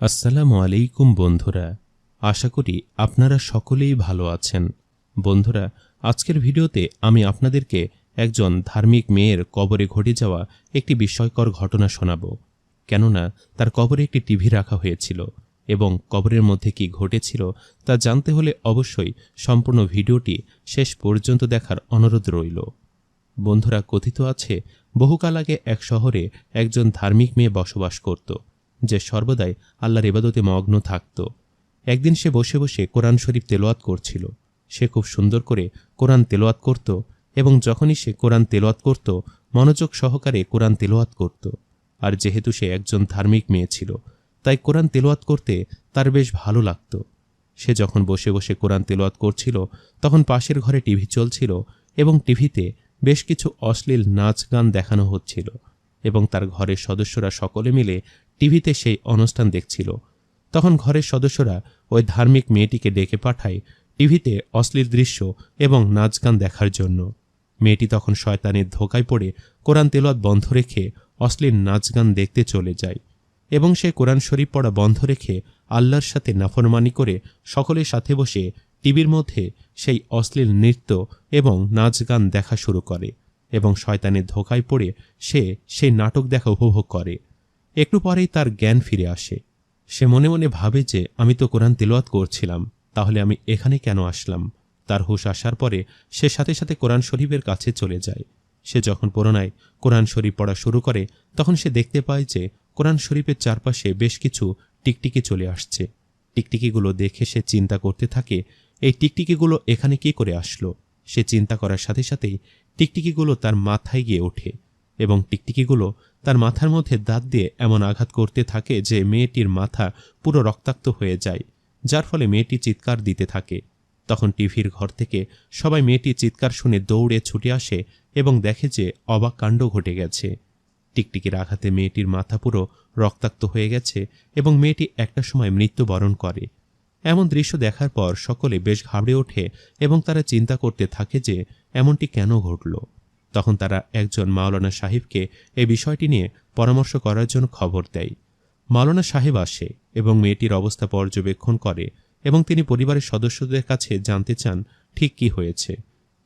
আসসালামু আলাইকুম বন্ধুরা, আশা করি আপনারা সকলেই ভালো আছেন। বন্ধুরা, আজকের ভিডিওতে আমি আপনাদেরকে একজন ধার্মিক মেয়ের কবরে ঘটে যাওয়া একটি বিস্ময়কর ঘটনা শোনাব। কেননা, তার কবরে একটি টিভি রাখা হয়েছিল এবং কবরের মধ্যে কি ঘটেছিল তা জানতে হলে অবশ্যই সম্পূর্ণ ভিডিওটি শেষ পর্যন্ত দেখার অনুরোধ রইল। বন্ধুরা, কথিত আছে, বহুকাল আগে এক শহরে একজন ধার্মিক মেয়ে বসবাস করত। যে সর্বদাই আল্লাহর ইবাদতে মগ্ন থাকত। একদিন সে বসে বসে কোরআন শরীফ তেলোয়াত করছিল। সে খুব সুন্দর করে কোরআন তেলোয়াত করত এবং যখনই সে কোরআন তেলোয়াত করত, মনোযোগ সহকারে কোরআন তেলোয়াত করত। আর যেহেতু সে একজন ধার্মিক মেয়ে ছিল, তাই কোরআন তেলোয়াত করতে তার বেশ ভালো লাগত। সে যখন বসে বসে কোরআন তেলোয়াত করছিল, তখন পাশের ঘরে টিভি চলছিল এবং টিভিতে বেশ কিছু অশ্লীল নাচ গান দেখানো হচ্ছিল। এবং তার ঘরের সদস্যরা সকলে মিলে টিভিতে সেই অনুষ্ঠান দেখছিল। তখন ঘরের সদস্যরা ওই ধার্মিক মেয়েটিকে ডেকে পাঠায় টিভিতে অশ্লীল দৃশ্য এবং নাচ গান দেখার জন্য। মেয়েটি তখন শয়তানের ধোকায় পড়ে কোরআন তেলত বন্ধ রেখে অশ্লীল নাচ গান দেখতে চলে যায় এবং সে কোরআন শরীফ পড়া বন্ধ রেখে আল্লাহর সাথে নাফরমানি করে সকলের সাথে বসে টিভির মধ্যে সেই অশ্লীল নৃত্য এবং নাচ গান দেখা শুরু করে। এবং শয়তানের ধোকায় পড়ে সে সেই নাটক দেখা উপভোগ করে। একটু পরেই তার জ্ঞান ফিরে আসে। সে মনে মনে ভাবে যে, আমি তো কোরআন তেলোয়াত করছিলাম, তাহলে আমি এখানে কেন আসলাম? তার হুশ আসার পরে সে সাথে সাথে কোরআন শরীফের কাছে চলে যায়। সে যখন পুরোনায় কোরআন শরীফ পড়া শুরু করে, তখন সে দেখতে পায় যে, কোরআন শরীফের চারপাশে বেশ কিছু টিকটিকি চলে আসছে। টিকটিকিগুলো দেখে সে চিন্তা করতে থাকে, এই টিকটিকিগুলো এখানে কি করে আসলো? সে চিন্তা করার সাথে সাথেই টিকটিকিগুলো তার মাথায় গিয়ে ওঠে এবং টিকটিকিগুলো তার মাথার মধ্যে দাঁত দিয়ে এমন আঘাত করতে থাকে যে মেয়েটির মাথা পুরো রক্তাক্ত হয়ে যায়, যার ফলে মেয়েটি চিৎকার দিতে থাকে। তখন টিভির ঘর থেকে সবাই মেয়েটি চিৎকার শুনে দৌড়ে ছুটে আসে এবং দেখে যে অবাক কাণ্ড ঘটে গেছে। টিকটিকির আঘাতে মেয়েটির মাথা পুরো রক্তাক্ত হয়ে গেছে এবং মেয়েটি একটা সময় মৃত্যুবরণ করে। এমন দৃশ্য দেখার পর সকলে বেশ ঘাবড়ে ওঠে এবং তারা চিন্তা করতে থাকে যে এমনটি কেন ঘটল। তখন তারা একজন মাওলানা সাহেবকে এই বিষয়টি নিয়ে পরামর্শ করার জন্য খবর দেয়। মাওলানা সাহেব আসে এবং মেয়েটির অবস্থা পর্যবেক্ষণ করে এবং তিনি পরিবারের সদস্যদের কাছে জানতে চান ঠিক কি হয়েছে।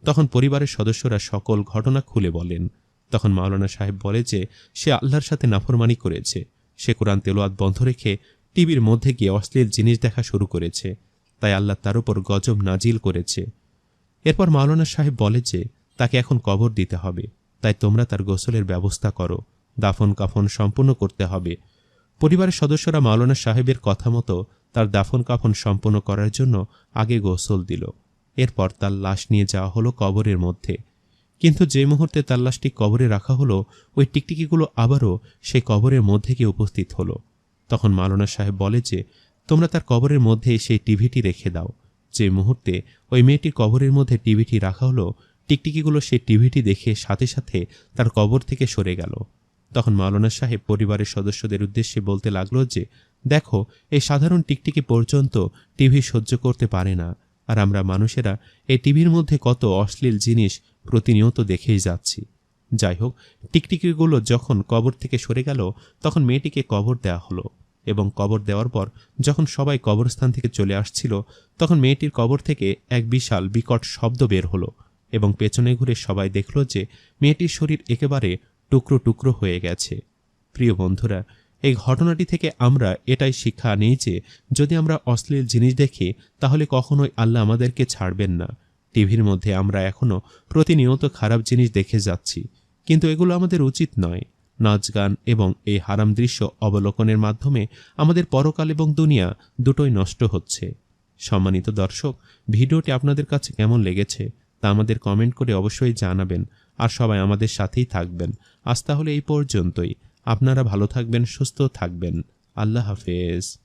তখন পরিবারের সদস্যরা সকল ঘটনা খুলে বলেন। তখন মাওলানা সাহেব বলে যে, সে আল্লাহর সাথে নাফরমানি করেছে। সে কোরআন তেলোয়াত বন্ধ রেখে টিভির মধ্যে গিয়ে অশ্লীল জিনিস দেখা শুরু করেছে। তাই আল্লাহ তার উপর গজব নাজিল করেছে। এরপর মাওলানা সাহেব বলে যে, তাকে এখন কবর দিতে হবে। তাই তোমরা তার গোসলের ব্যবস্থা করো। দাফন কাফন সম্পূর্ণ করতে হবে। পরিবারের সদস্যরা মাওলানা সাহেবের কথা মতো তার দাফন কাফন সম্পূর্ণ করার জন্য আগে গোসল দিল। এরপর তার লাশ নিয়ে যাওয়া হলো কবরের মধ্যে। কিন্তু যে মুহূর্তে তার লাশটি কবরে রাখা হলো, ওই টিকটিকিগুলো আবারও সেই কবরের মধ্যে গিয়ে উপস্থিত হলো। তখন মাওলানা সাহেব বলে যে, তোমরা তার কবরের মধ্যে সেই টিভিটি রেখে দাও। যে মুহূর্তে ওই মেয়েটির কবরের মধ্যে টিভিটি রাখা হলো, টিকটিকিগুলো সেই টিভিটি দেখে সাথে সাথে তার কবর থেকে সরে গেল। তখন মাওলানা সাহেব পরিবারের সদস্যদের উদ্দেশ্যে বলতে লাগল যে, দেখো, এই সাধারণ টিকটিকি পর্যন্ত টিভি সহ্য করতে পারে না, আর আমরা মানুষেরা এই টিভির মধ্যে কত অশ্লীল জিনিস প্রতিনিয়ত দেখেই যাচ্ছি। যাই হোক, টিকটিকিগুলো যখন কবর থেকে সরে গেল, তখন মেয়েটিকে কবর দেওয়া হলো এবং কবর দেওয়ার পর যখন সবাই কবরস্থান থেকে চলে আসছিল, তখন মেয়েটির কবর থেকে এক বিশাল বিকট শব্দ বের হলো এবং পেছনে ঘুরে সবাই দেখল যে মেয়েটির শরীর একেবারে টুকরো টুকরো হয়ে গেছে। প্রিয় বন্ধুরা, এই ঘটনাটি থেকে আমরা এটাই শিক্ষা নেই যে যদি আমরা অশ্লীল জিনিস দেখি, তাহলে কখনোই আল্লাহ আমাদেরকে ছাড়বেন না। টিভির মধ্যে আমরা এখনও প্রতিনিয়ত খারাপ জিনিস দেখে যাচ্ছি। কিন্তু এগুলো আমাদের উচিত নয়। নাচ গান এবং এই হারাম দৃশ্য অবলোকনের মাধ্যমে আমাদের পরকাল এবং দুনিয়া দুটোই নষ্ট হচ্ছে। সম্মানিত দর্শক, ভিডিওটি আপনাদের কাছে কেমন লেগেছে তা আমাদের কমেন্ট করে অবশ্যই জানাবেন আর সবাই আমাদের সাথেই থাকবেন। আজ তাহলে এই পর্যন্তই। আপনারা ভালো থাকবেন, সুস্থ থাকবেন। আল্লাহ হাফেজ।